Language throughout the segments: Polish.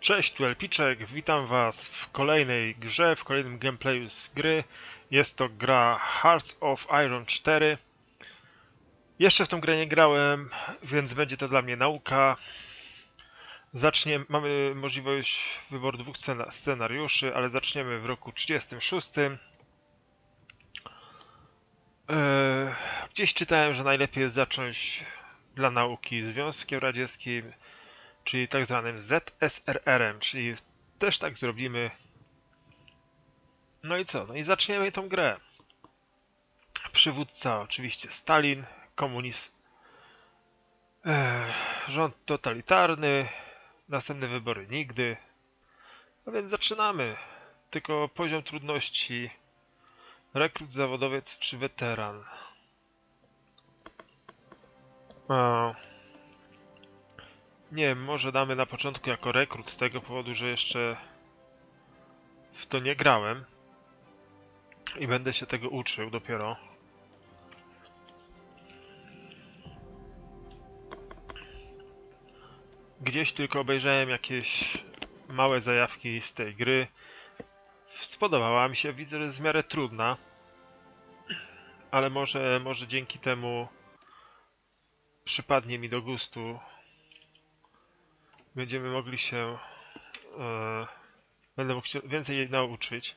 Cześć, tu Elpiczek, witam was w kolejnej grze, w kolejnym gameplayu z gry. Jest to gra Hearts of Iron 4. Jeszcze w tą grę nie grałem, więc będzie to dla mnie nauka. Zacznie, mamy możliwość wyboru dwóch scena, scenariuszy, ale zaczniemy w roku 36. Eee, gdzieś czytałem, że najlepiej jest zacząć dla nauki Związkiem Radzieckim, czyli tak zwanym ZSRR-em, czyli też tak zrobimy. No i co? No i zaczniemy tą grę. Przywódca oczywiście Stalin, komunizm, Ech, rząd totalitarny, następne wybory nigdy. No więc zaczynamy. Tylko poziom trudności rekrut zawodowiec czy weteran. A, nie może damy na początku jako rekrut z tego powodu, że jeszcze w to nie grałem i będę się tego uczył dopiero. Gdzieś tylko obejrzałem jakieś małe zajawki z tej gry. Spodobała mi się, widzę, że jest w miarę trudna. Ale może, może dzięki temu przypadnie mi do gustu będziemy mogli się. E, będę mógł się więcej jej nauczyć.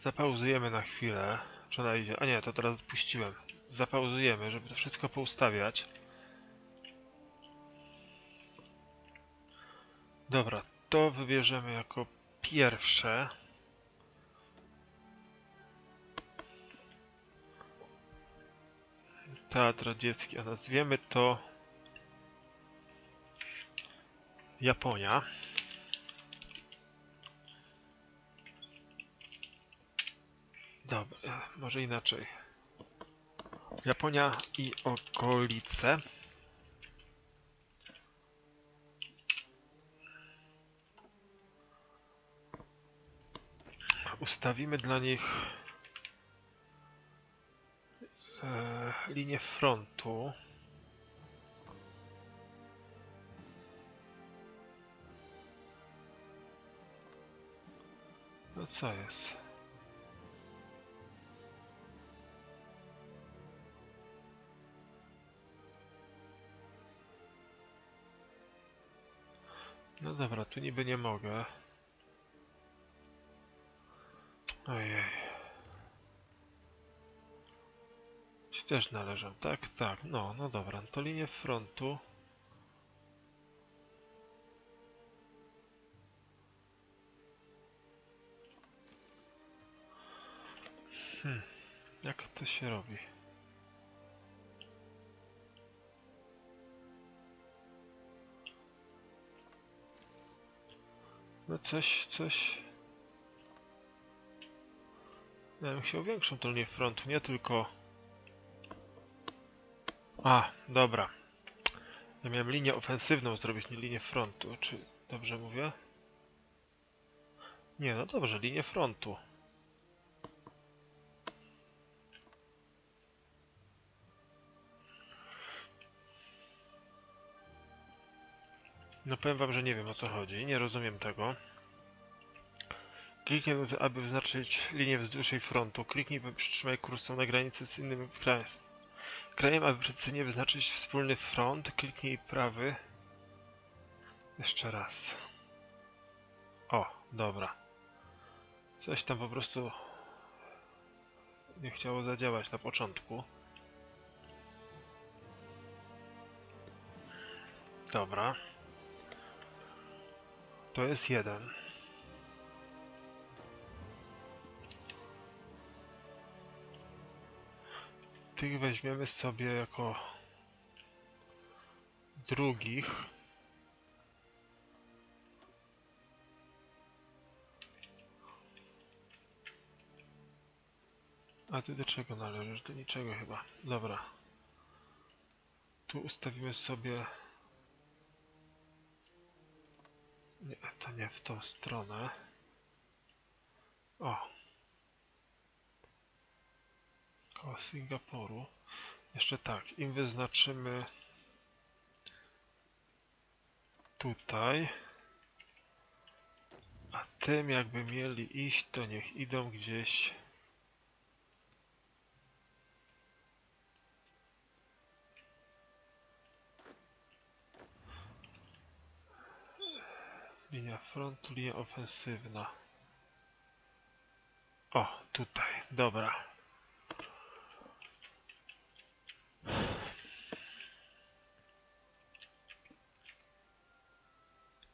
Zapauzujemy na chwilę. Czy ona idzie? A nie, to teraz puściłem. Zapauzujemy, żeby to wszystko poustawiać. Dobra, to wybierzemy jako pierwsze. Teatr radziecki, a nazwiemy to Japonia. Dobra, może inaczej. Japonia i okolice. Ustawimy dla nich linię frontu. No co jest? No dobra, tu niby nie mogę. Ojej. Też należą, tak? Tak, no, no dobra, to linię frontu. Hmm, jak to się robi? No coś, coś... Ja bym chciał większą linię frontu, nie tylko... A, dobra. Ja miałem linię ofensywną zrobić, nie linię frontu. Czy dobrze mówię? Nie, no dobrze, linię frontu. No powiem wam, że nie wiem o co chodzi, nie rozumiem tego. Kliknij, aby wyznaczyć linię wzdłuż jej frontu. Kliknij, by przytrzymaj kursor na granicy z innym krajem. Krajem, aby precyzyjnie wyznaczyć wspólny front. Kliknij prawy. Jeszcze raz. O, dobra. Coś tam po prostu nie chciało zadziałać na początku. Dobra. To jest jeden. Tych weźmiemy sobie jako drugich. A ty do czego należysz? Do niczego chyba. Dobra. Tu ustawimy sobie... Nie, to nie w tą stronę. O. koło Singapuru. Jeszcze tak, im wyznaczymy tutaj, a tym jakby mieli iść, to niech idą gdzieś Linia frontu, linia ofensywna. O, tutaj, dobra.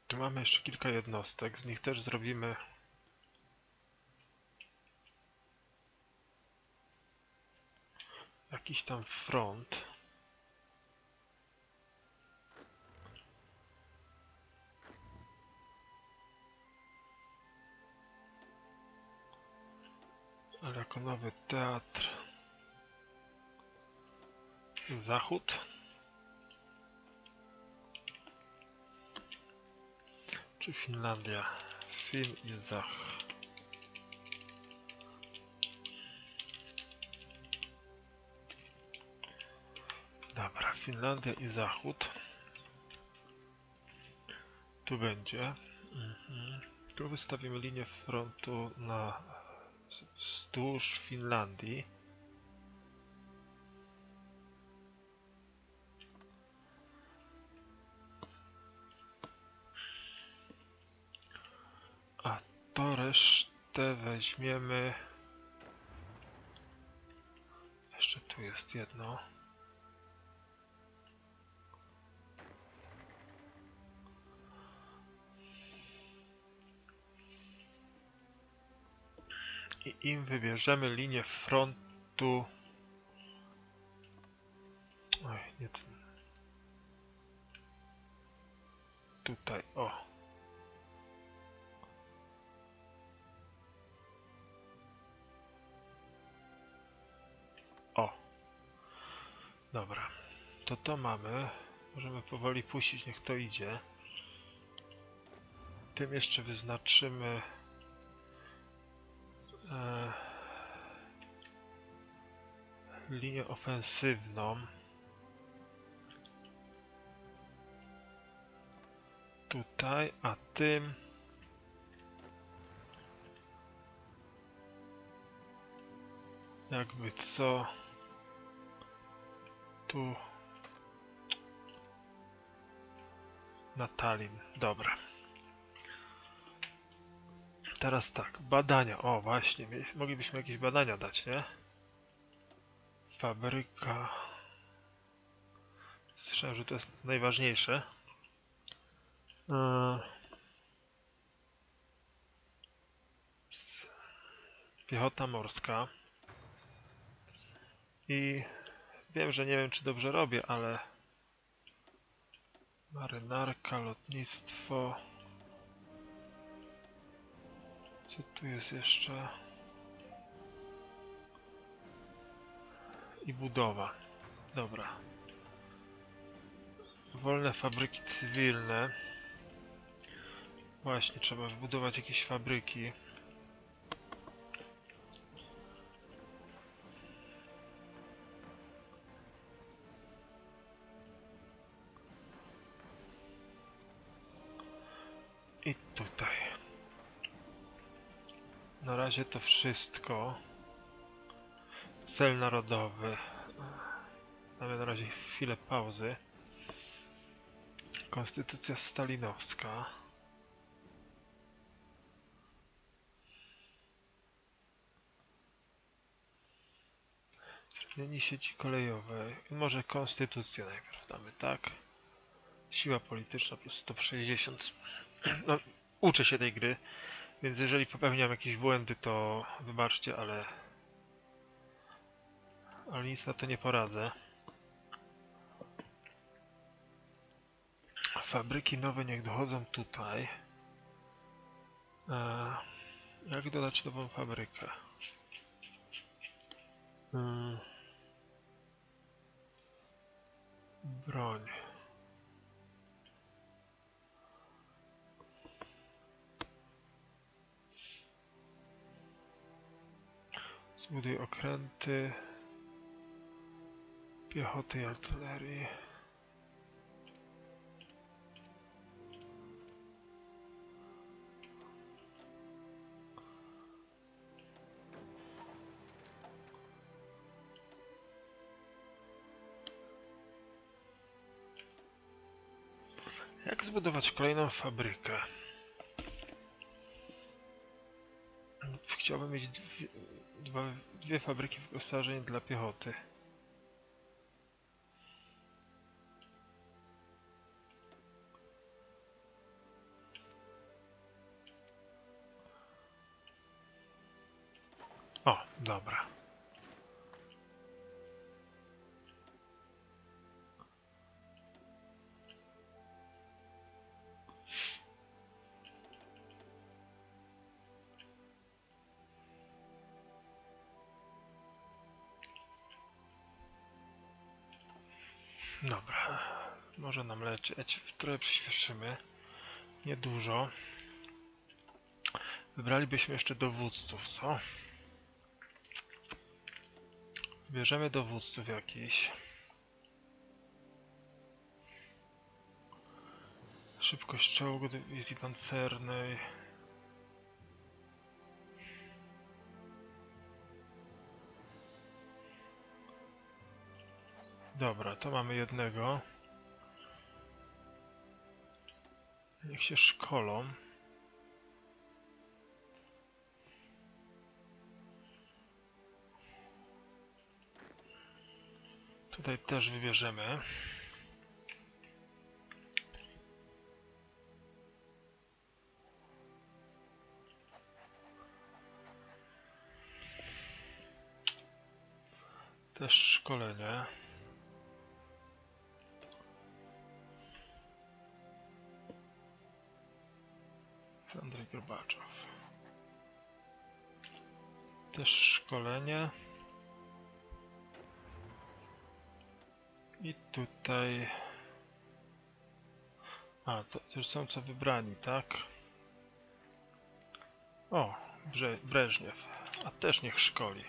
Tu mamy jeszcze kilka jednostek, z nich też zrobimy jakiś tam front. Ale jako nowy teatr. Zachód. Czy Finlandia? Fin i Zach. Dobra, Finlandia i Zachód. Tu będzie. Mhm. Tu wystawimy linię frontu na wzdłuż Finlandii. Weźmiemy. Jeszcze tu jest jedno. i im wybierzemy linię frontu. Oj, nie tu. Tutaj. O. Dobra. To to mamy. Możemy powoli puścić, niech to idzie. Tym jeszcze wyznaczymy e, linię ofensywną. Tutaj, a tym jakby co tu na Tallinn. Dobra. Teraz tak, badania. O, właśnie, moglibyśmy jakieś badania dać, nie? Fabryka. Słyszałem, że to jest najważniejsze. Eee. Piechota morska. I wiem, że nie wiem, czy dobrze robię, ale marynarka, lotnictwo. Co tu jest jeszcze? I budowa. Dobra. Wolne fabryki cywilne. Właśnie, trzeba wybudować jakieś fabryki. I tutaj. Na razie to wszystko. Cel narodowy. Mamy na razie chwilę pauzy. Konstytucja stalinowska. Zmieni sieci kolejowej. Może konstytucję najpierw damy, tak? Siła polityczna plus 160. No, uczę się tej gry, więc jeżeli popełniam jakieś błędy, to wybaczcie, ale ale nic na to nie poradzę. Fabryki nowe niech dochodzą tutaj. E, jak dodać nową fabrykę? Mm. Broń. Zbuduj okręty. Piechoty i artylerii. Jak zbudować kolejną fabrykę? Chciałbym mieć dwie, dwa, dwie fabryki wyposażeń dla piechoty. O, dobra. Trochę przyspieszymy. Niedużo. Wybralibyśmy jeszcze dowódców, co? Bierzemy dowódców jakiś. Szybkość czołgu dywizji pancernej. Dobra, to mamy jednego. Niech się szkolą. Tutaj też wybierzemy. Też szkolenie. Andrzej Gorbaczow. Też szkolenie. I tutaj... A, to, to są co wybrani, tak? O, Brze Breżniew. A też niech szkoli.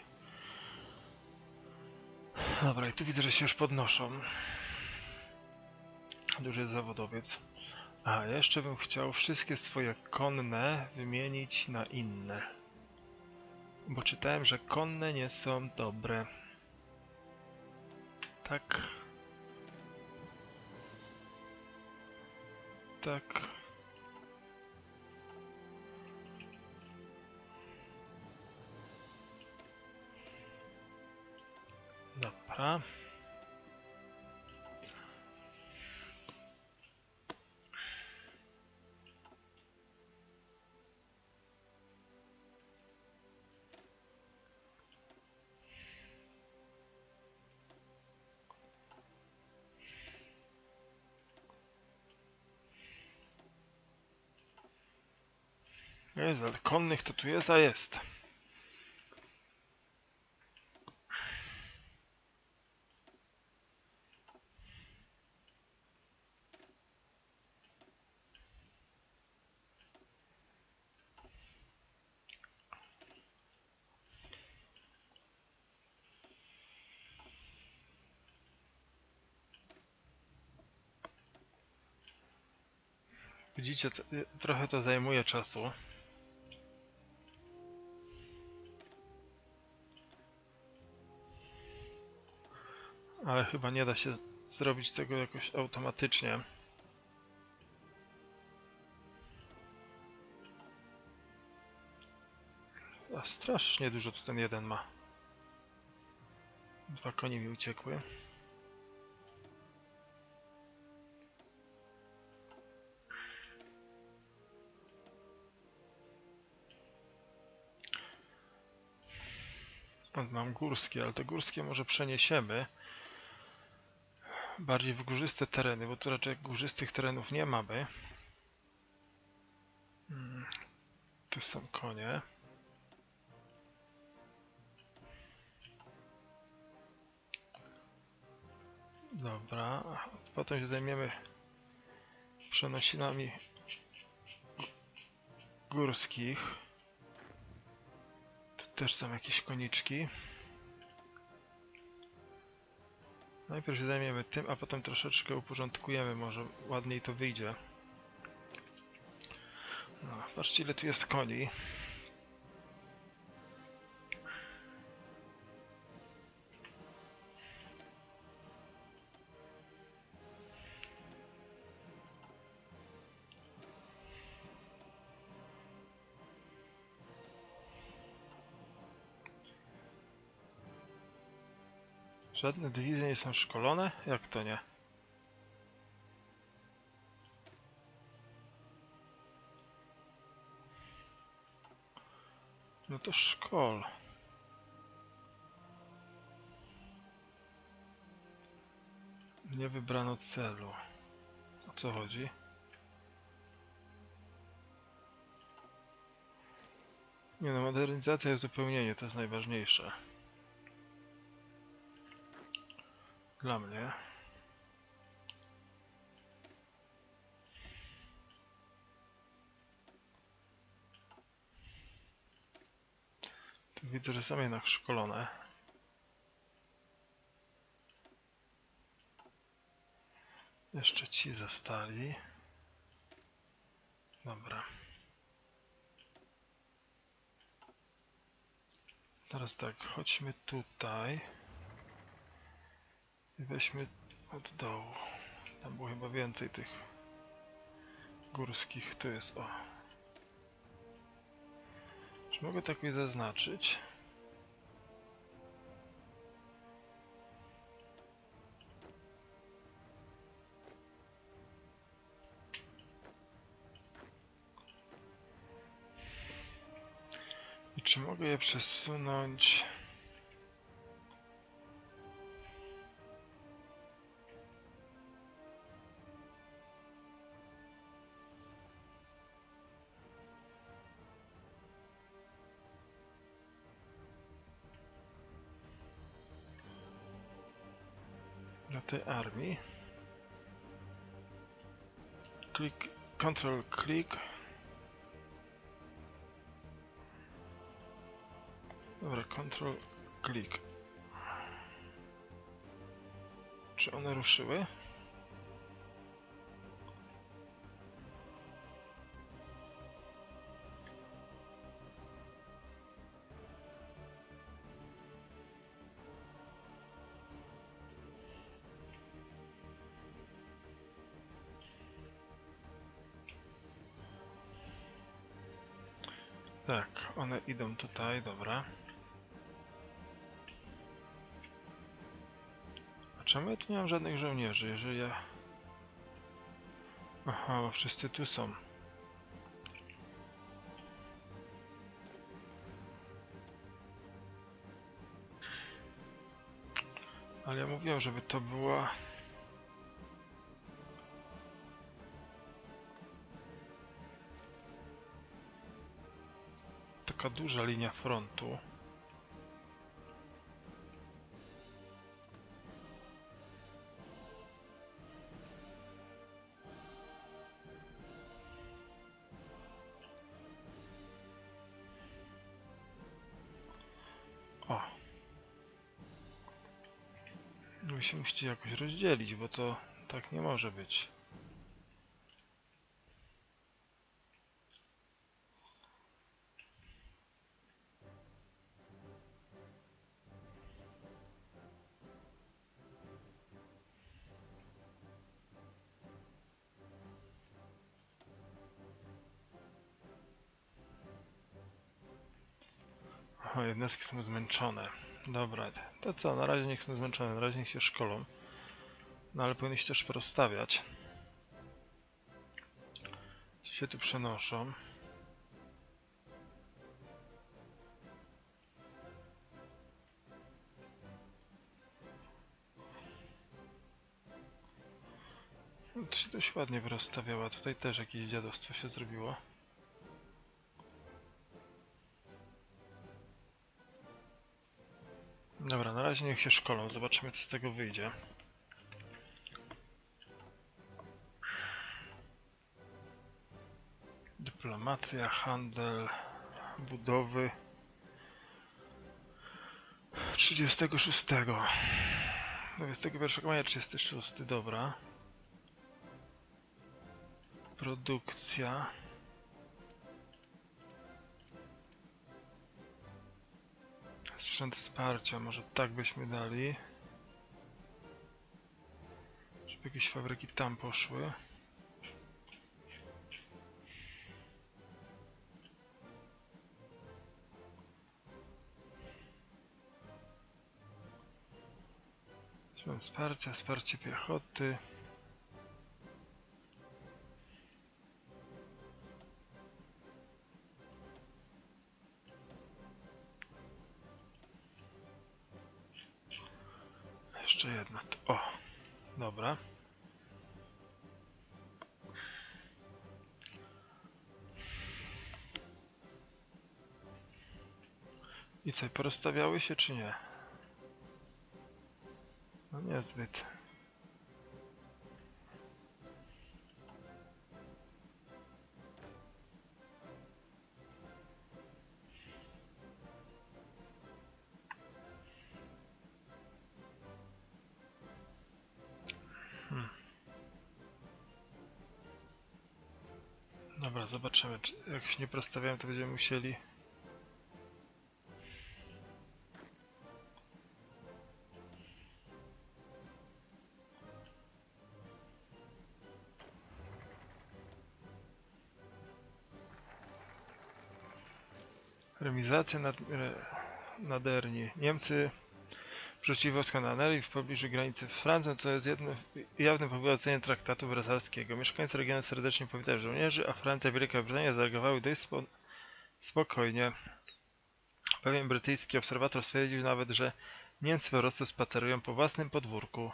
Dobra, i tu widzę, że się już podnoszą. Duży zawodowiec. A, jeszcze bym chciał wszystkie swoje konne wymienić na inne. Bo czytałem, że konne nie są dobre. Tak. Tak. Dobra. Jest, ale konnych to tu jest, a jest. Widzicie, trochę to zajmuje czasu. Ale chyba nie da się zrobić tego jakoś automatycznie. A strasznie dużo tu ten jeden ma. Dwa konie mi uciekły. Mam górskie, ale te górskie może przeniesiemy bardziej w górzyste tereny, bo tu raczej górzystych terenów nie mamy. Mm, Tu są konie. Dobra, potem się zajmiemy przenosinami górskich. Tu też są jakieś koniczki. Najpierw się zajmiemy tym, a potem troszeczkę uporządkujemy, może ładniej to wyjdzie. No, patrzcie ile tu jest koni. Żadne dywizje nie są szkolone? Jak to nie? No to szkol. Nie wybrano celu. O co chodzi? Nie no, modernizacja i uzupełnienie to jest najważniejsze. Dla mnie. Tu widzę, że są jednak szkolone. Jeszcze ci zostali. Dobra. Teraz tak, chodźmy tutaj. Weźmy od dołu. Tam było chyba więcej tych górskich. Tu jest, o. Czy mogę tak zaznaczyć? I czy mogę je przesunąć? Klik, control click. Dobra, control click. Czy one ruszyły? Tak, one idą tutaj, dobra. A czemu ja tu nie mam żadnych żołnierzy, jeżeli ja... Aha, bo wszyscy tu są. Ale ja mówiłem, żeby to była... taka duża linia frontu. O. Wy się musicie jakoś rozdzielić, bo to tak nie może być. Jednostki są zmęczone. Dobra, to co, na razie niech są zmęczone, na razie niech się szkolą. No ale powinni się też porozstawiać. Ci się tu przenoszą. No, to się dość ładnie wyrozstawiała. Tutaj też jakieś dziadostwo się zrobiło. Dobra, na razie niech się szkolą, zobaczymy co z tego wyjdzie. Dyplomacja, handel, budowy. 36. 21 maja 36, dobra. Produkcja. Sprzęt wsparcia, może tak byśmy dali. Żeby jakieś fabryki tam poszły. Sprzęt wsparcia, wsparcie piechoty. I co, porozstawiały się czy nie? No niezbyt. Hmm. Dobra, zobaczymy. czy- Jak się nie prostawiałem, to będziemy musieli. Remizacja nad, re. Niemcy wrzucili wojska na Neli w pobliżu granicy z Francją, co jest jednym jawnym powołaceniem traktatu wersalskiego. Mieszkańcy regionu serdecznie powitają żołnierzy, a Francja i Wielka Brytania zareagowały dość spo, spokojnie. Pewien brytyjski obserwator stwierdził nawet, że Niemcy po prostu spacerują po własnym podwórku.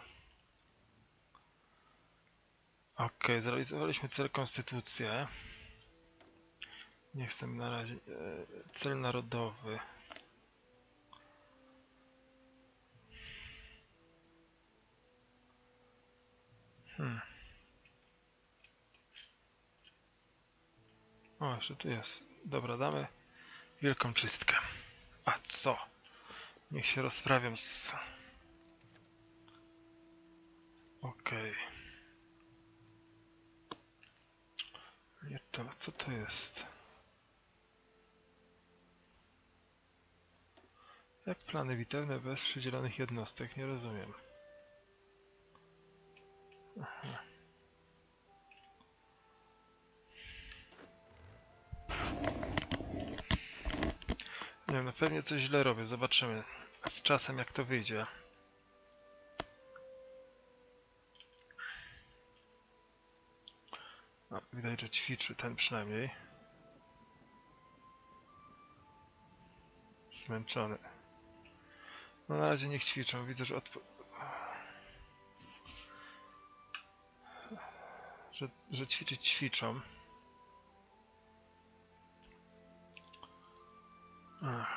Okej, zrealizowaliśmy cel konstytucję. Nie chcę na razie. E, cel narodowy. Hmm. O, jeszcze tu jest. Dobra, damy wielką czystkę. A co? Niech się rozprawią z... Okej. Nie to, co to jest? Jak plany bitewne bez przydzielonych jednostek? Nie rozumiem. Aha. Nie wiem, no pewnie coś źle robię, zobaczymy z czasem jak to wyjdzie. No, widać, że ćwiczy ten przynajmniej. Zmęczony. Na razie niech ćwiczą, widzę, że odpo... Że, że ćwiczyć ćwiczą.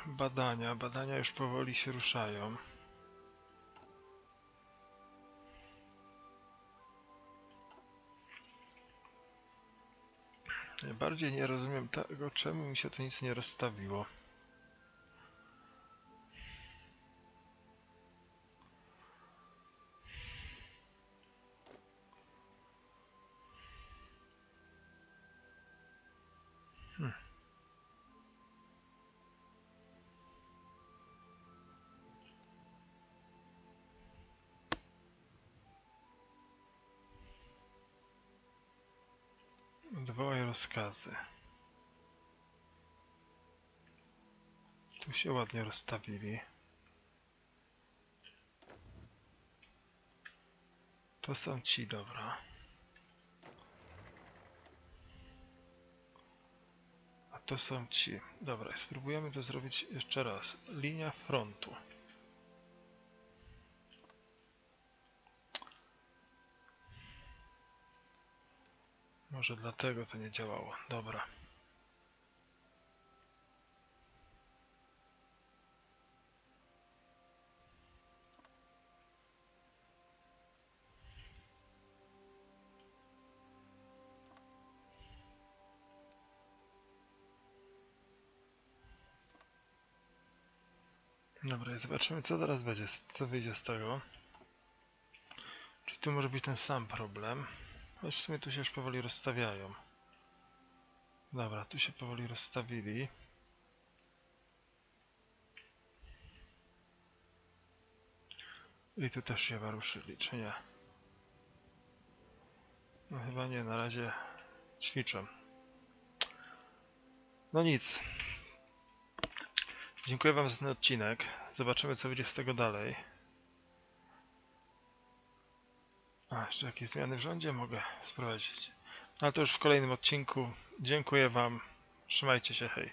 Badania, badania już powoli się ruszają. Najbardziej nie rozumiem tego, czemu mi się tu nic nie rozstawiło. Odwołaj rozkazy. Tu się ładnie rozstawili. To są ci, dobra. A to są ci. Dobra, spróbujemy to zrobić jeszcze raz. Linia frontu. Może dlatego to nie działało. Dobra. Dobra, i zobaczymy co teraz będzie, co wyjdzie z tego. tu może być ten sam problem. Choć w sumie tu się już powoli rozstawiają. Dobra, tu się powoli rozstawili. I tu też się chyba ruszyli, czy nie? No chyba nie, na razie ćwiczę. No nic. Dziękuję wam za ten odcinek. Zobaczymy co będzie z tego dalej. A, jeszcze jakieś zmiany w rządzie mogę sprowadzić. No to już w kolejnym odcinku. Dziękuję wam. Trzymajcie się, hej.